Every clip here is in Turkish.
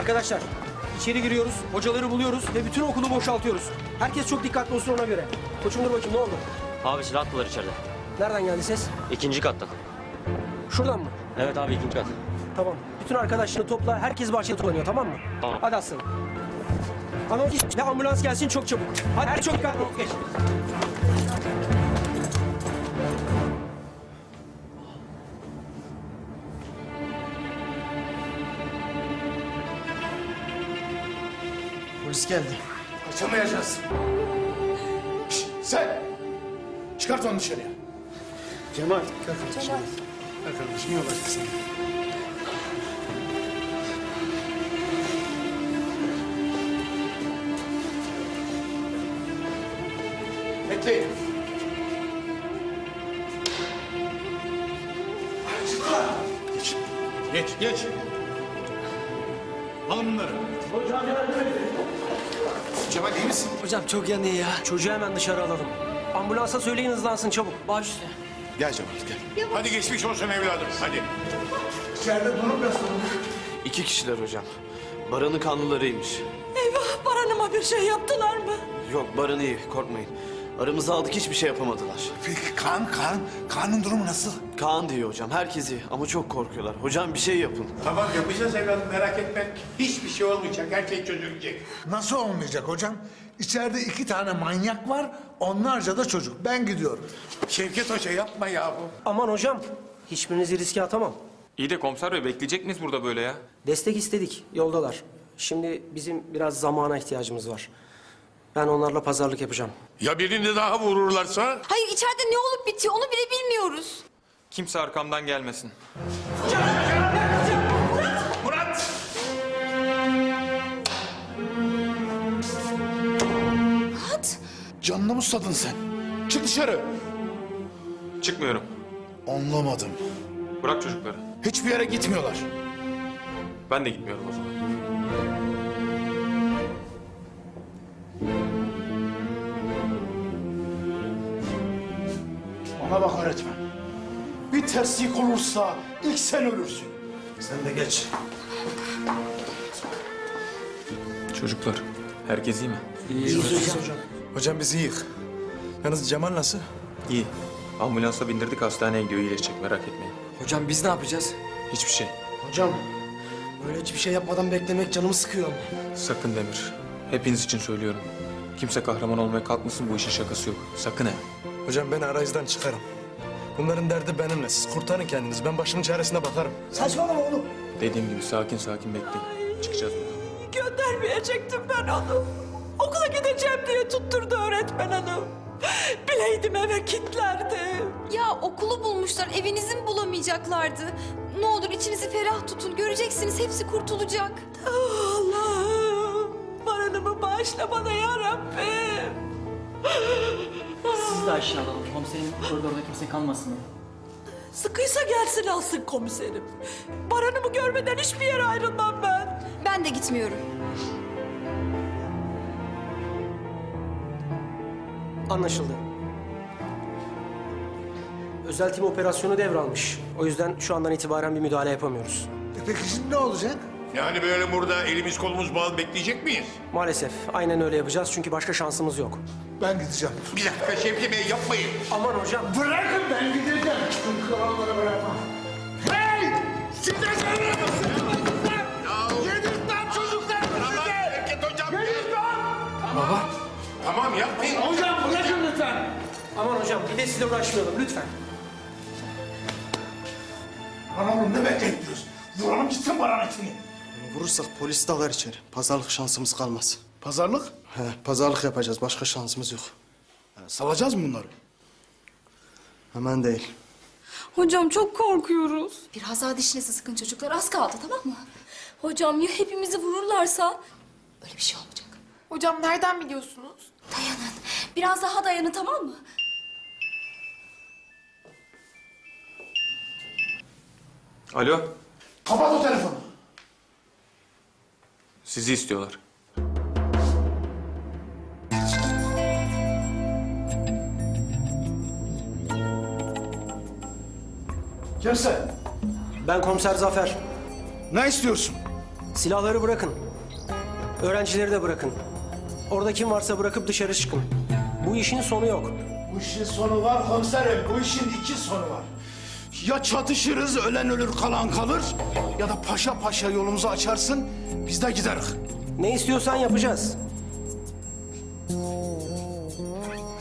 Arkadaşlar içeri giriyoruz, hocaları buluyoruz ve bütün okulu boşaltıyoruz. Herkes çok dikkatli olsun ona göre. Koçum dur bakayım ne oldu? Abi silahlılar içeride. Nereden geldi ses? İkinci kattan. Şuradan mı? Evet abi ikinci kat. Tamam. Bütün arkadaşlarını topla. Herkes bahçede toplanıyor tamam mı? Tamam. Hadi aslanım. Anons ve ambulans gelsin çok çabuk. Hadi her çok dikkatli ol. Geç. Geldi. Kaçamayacağız. Şşt, sen! Çıkart onu dışarıya. Cemal. Gel kardeşim. Gel kardeşim yavaş sen. Bekleyin. Geç. Geç, geç. Alın bunları. Cemal iyi misin? Hocam çok yanıyor ya. Çocuğu hemen dışarı alalım. Ambulansa söyleyin hızlansın çabuk. Baş üstüne. Gel Cemal gel. Hadi geçmiş olsun evladım hadi. İki kişiler hocam. Baran'ın kanlılarıymış. Eyvah Baran'ıma bir şey yaptılar mı? Yok Baran iyi korkmayın. Aramızı aldık hiçbir şey yapamadılar. Peki kan, kan. Kanın durumu nasıl? Kaan diyor hocam herkes iyi ama çok korkuyorlar. Hocam bir şey yapın. Tamam yapacağız evladım merak etme. Hiçbir şey olmayacak. Her şey çözülecek. Nasıl olmayacak hocam? İçeride iki tane manyak var, onlarca da çocuk. Ben gidiyorum. Şevket Hoca yapma yahu. Aman hocam. Hiçbirinizi riske atamam. İyi de komiser bey bekleyecek miyiz burada böyle ya? Destek istedik. Yoldalar. Şimdi bizim biraz zamana ihtiyacımız var. Ben onlarla pazarlık yapacağım. Ya birini daha vururlarsa? Hayır içeride ne olup bitiyor onu bile bilmiyoruz. Kimse arkamdan gelmesin. Murat! Murat. Canını mı susadın sen? Çık dışarı. Çıkmıyorum. Anlamadım. Bırak çocukları. Hiçbir yere gitmiyorlar. Ben de gitmiyorum o zaman. Ona bak öğretmen. Bir terslik olursa ilk sen ölürsün. Sen de geç. Çocuklar, herkes iyi mi? Hocam biz iyiyiz. Yalnız Cemal nasıl? İyi. Ambulansa bindirdik hastaneye gidiyor iyileşecek merak etmeyin. Hocam biz ne yapacağız? Hiçbir şey. Hocam böyle hiçbir şey yapmadan beklemek canımı sıkıyor. Sakın Demir. Hepiniz için söylüyorum. Kimse kahraman olmaya kalkmasın bu işin şakası yok. Sakın ha. Hocam beni arayüzden çıkarın. Bunların derdi benimle. Siz kurtarın kendinizi. Ben başımın çaresine bakarım. Saçmalama oğlum. Dediğim gibi sakin sakin bekleyin. Çıkacağız buradan. Göndermeyecektim ben onu. Okula gideceğim diye tutturdu öğretmen hanım. Bileydim eve kilitlerdim. Ya okulu bulmuşlar, evinizi mi bulamayacaklardı? Ne olur içinizi ferah tutun, göreceksiniz hepsi kurtulacak. Allah'ım Baran'ımı bağışla bana ya Rabbim. Siz de aşağı alalım. Komiserin koridorda kimse kalmasın. Sıkıysa gelsin alsın komiserim. Baran'ımı görmeden hiçbir yere ayrılmam ben. Ben de gitmiyorum. Anlaşıldı. Özel tim operasyonu devralmış. O yüzden şu andan itibaren bir müdahale yapamıyoruz. E peki şimdi ne olacak? Yani böyle burada elimiz kolumuz bağlı bekleyecek miyiz? Maalesef aynen öyle yapacağız çünkü başka şansımız yok. Ben gideceğim. Bir dakika Şevki Bey yapmayın. Aman hocam. Bırakın ben gideceğim. Çünkü kralları bırakmam. Hey! Siz de Yedirtmem çocuklarımı size! Şevket Hocam. Baba. Tamam yapmayın. Hocam bırakın lütfen. Aman hocam bir de sizle uğraşmayalım lütfen. Lan oğlum ne bekleyip duruyorsun? Vuralım gitsin baran etini. Vurursak polis dalar içeri. Pazarlık şansımız kalmaz. Pazarlık? He, pazarlık yapacağız. Başka şansımız yok. Ha, Salacağız mı bunları? Hemen değil. Hocam çok korkuyoruz. Biraz daha dişinizi sıkın çocuklar, az kaldı tamam mı? Hocam ya hepimizi vururlarsa? Öyle bir şey olmayacak. Hocam nereden biliyorsunuz? Dayanın, biraz daha dayanın tamam mı? Alo, Kapat o telefonu. sizi istiyorlar. Kimse. Ben komiser Zafer. Ne istiyorsun? Silahları bırakın. Öğrencileri de bırakın. Orada kim varsa bırakıp dışarı çıkın. Bu işin sonu yok. Bu işin sonu var komiserim. Bu işin iki sonu var. Ya çatışırız ölen ölür kalan kalır ya da paşa paşa yolumuzu açarsın biz de gideriz. Ne istiyorsan yapacağız.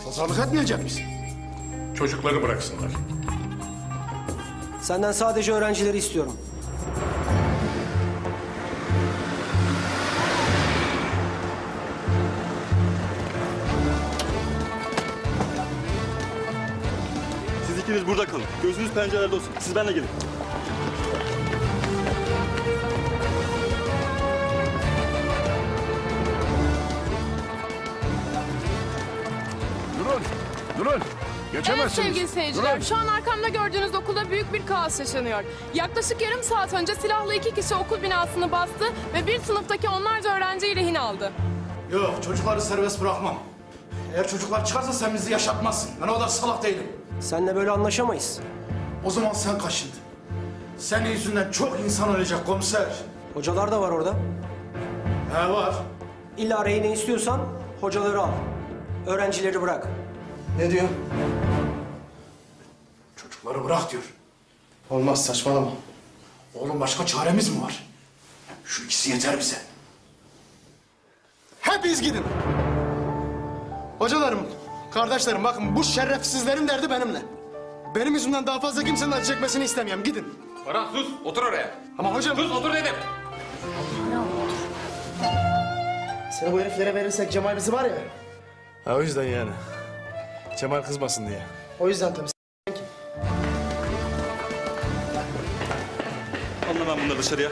Pazarlık etmeyecek misin? Çocukları bıraksınlar. Senden sadece öğrencileri istiyorum. Siz ikiniz burada kalın. Gözünüz pencerelerde olsun. Siz benimle gelin. Durun, durun. Evet Geçemezsiniz. sevgili seyirciler, Durun. şu an arkamda gördüğünüz okulda büyük bir kaos yaşanıyor. Yaklaşık yarım saat önce silahlı iki kişi okul binasını bastı ve bir sınıftaki onlarca öğrenciyi rehin aldı. Yok çocukları serbest bırakmam. Eğer çocuklar çıkarsa sen bizi yaşatmazsın. Ben o kadar salak değilim. Seninle böyle anlaşamayız. O zaman sen kaşındın. Senin yüzünden çok insan ölecek komiser. Hocalar da var orada. He var. İlla rehine istiyorsan hocaları al. Öğrencileri bırak. Ne diyor? Çocukları bırak diyor. Olmaz saçmalama. Oğlum başka çaremiz mi var? Şu ikisi yeter bize. Hepiniz gidin. Hocalarım, kardeşlerim bakın bu şerefsizlerin derdi benimle. Benim yüzümden daha fazla kimsenin acı çekmesini istemiyorum. Gidin. Baran sus otur oraya. Ama hocam... Sus otur dedim. Seni bu heriflere verirsek Cemal bizi var ya. Ha o yüzden yani. Cemal kızmasın diye. O yüzden tabii. Ben bunları dışarıya.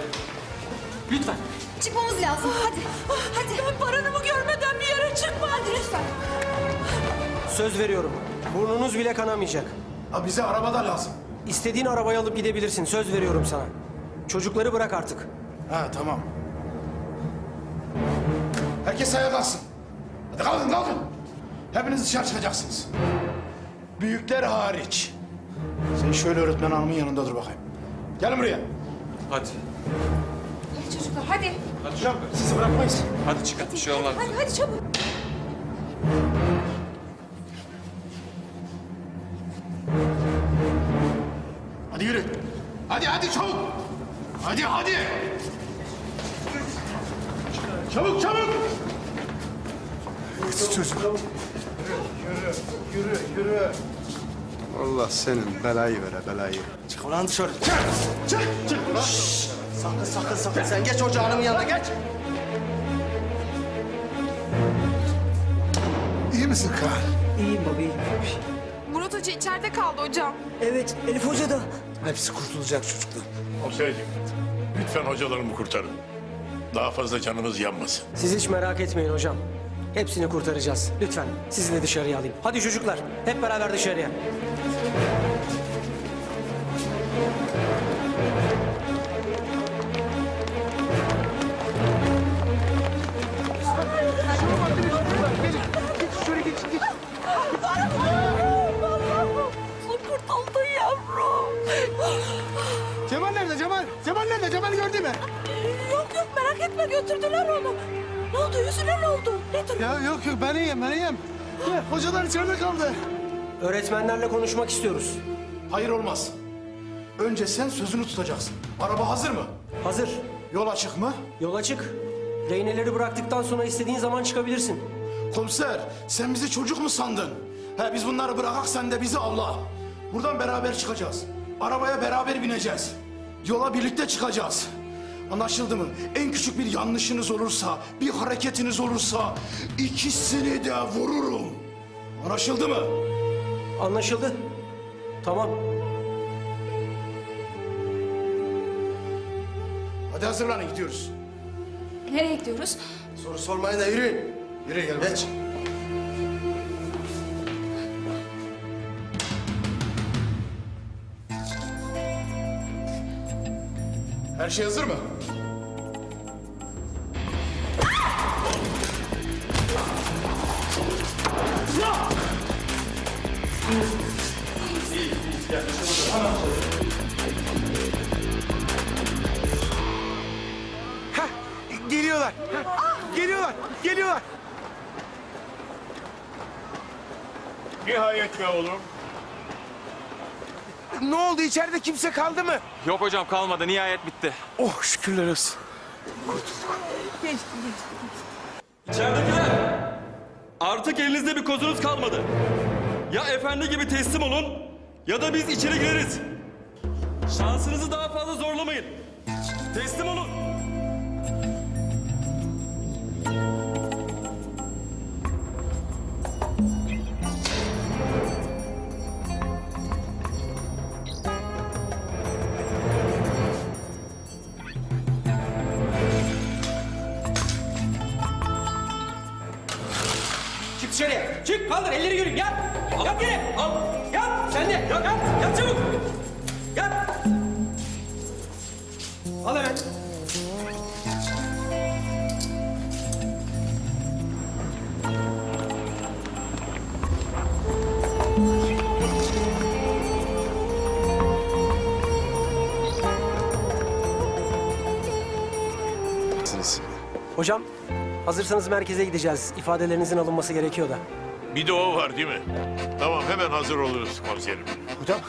Lütfen. Çıkmamız lazım. Hadi. Hadi. Ben paranımı görmeden bir yere çıkma. Hadi lütfen. Söz veriyorum. Burnunuz bile kanamayacak. Ha, bize arabada lazım. İstediğin arabayı alıp gidebilirsin. Söz veriyorum sana. Çocukları bırak artık. Ha tamam. Herkes ayağa kalksın. Hadi kalkın kalkın. Hepiniz dışarı çıkacaksınız. Büyükler hariç. Sen şöyle öğretmen hanımın yanında dur bakayım. Gelin buraya. Hadi. Hadi çocuklar hadi. Hadi çocuklar. Sizi bırakmayız. Hadi çıkın. Bir şey olmaz. Hadi hadi çabuk. Hadi yürü. Hadi hadi çabuk. Hadi hadi. Çabuk çabuk. Çocuk. Yürü yürü. Allah senin belayı vere belayı. Çık ulan dışarı. Çık! Çık! Çık! Şşş! Sakın sakın sakın. Sen geç hoca hanımın yanına geç. İyi misin Kaan? İyiyim baba iyiyim. Murat Hoca içeride kaldı hocam. Evet Elif Hoca da. Hepsi kurtulacak çocuklar. Komiserciğim, lütfen hocalarımı kurtarın. Daha fazla canımız yanmasın. Siz hiç merak etmeyin hocam. Hepsini kurtaracağız. Lütfen sizi de dışarıya alayım. Hadi çocuklar hep beraber dışarıya. Cemal nerede Cemal? Cemal nerede? Cemal gördü mü? Yok yok merak etme götürdüler onu. Ne oldu yüzüne ne oldu? Nedir? Ya yok yok ben iyiyim ben iyiyim. Hocalar içeride kaldı. Öğretmenlerle konuşmak istiyoruz. Hayır olmaz. Önce sen sözünü tutacaksın. Araba hazır mı? Hazır. Yol açık mı? Yola çık. Reyneleri bıraktıktan sonra istediğin zaman çıkabilirsin. Komiser sen bizi çocuk mu sandın? He biz bunları bırakak sen de bizi avla. Buradan beraber çıkacağız. Arabaya beraber bineceğiz. Yola birlikte çıkacağız. Anlaşıldı mı? En küçük bir yanlışınız olursa, bir hareketiniz olursa ikisini de vururum. Anlaşıldı mı? Anlaşıldı. Tamam. Hadi hazırlanın gidiyoruz. Nereye gidiyoruz? Soru sormayın da yürüyün. Yürü gel. Geç. Her şey hazır mı? Heh Geliyorlar. Geliyorlar. Geliyorlar. Nihayet be oğlum. Ne oldu içeride kimse kaldı mı? Yok hocam kalmadı. Nihayet bitti. Oh şükürler olsun. İçeridekiler! Artık elinizde bir kozunuz kalmadı. Ya efendi gibi teslim olun ya da biz içeri gireriz. Şansınızı daha fazla zorlamayın. Teslim olun. Al. Yat. Sen de. Yat, yat çabuk. Yat. Al hemen. Hocam hazırsanız merkeze gideceğiz. İfadelerinizin alınması gerekiyor da. Bir de o var değil mi? Tamam hemen hazır oluruz komiserim. Hocam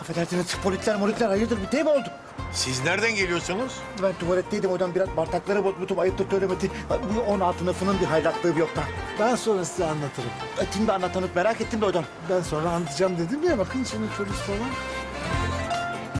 affedersiniz polisler molitler hayırdır bir şey mi oldu? Siz nereden geliyorsunuz? Ben tuvaletteydim hocam biraz bardakları bozmuşum ayıptır söylemesi. Bu 16 sınıfının bir hayratlığı bir yoktan. Ben sonra size anlatırım. Şimdi anlatanıp merak ettim de hocam. Ben sonra anlatacağım dedim ya bakın şimdi polis falan.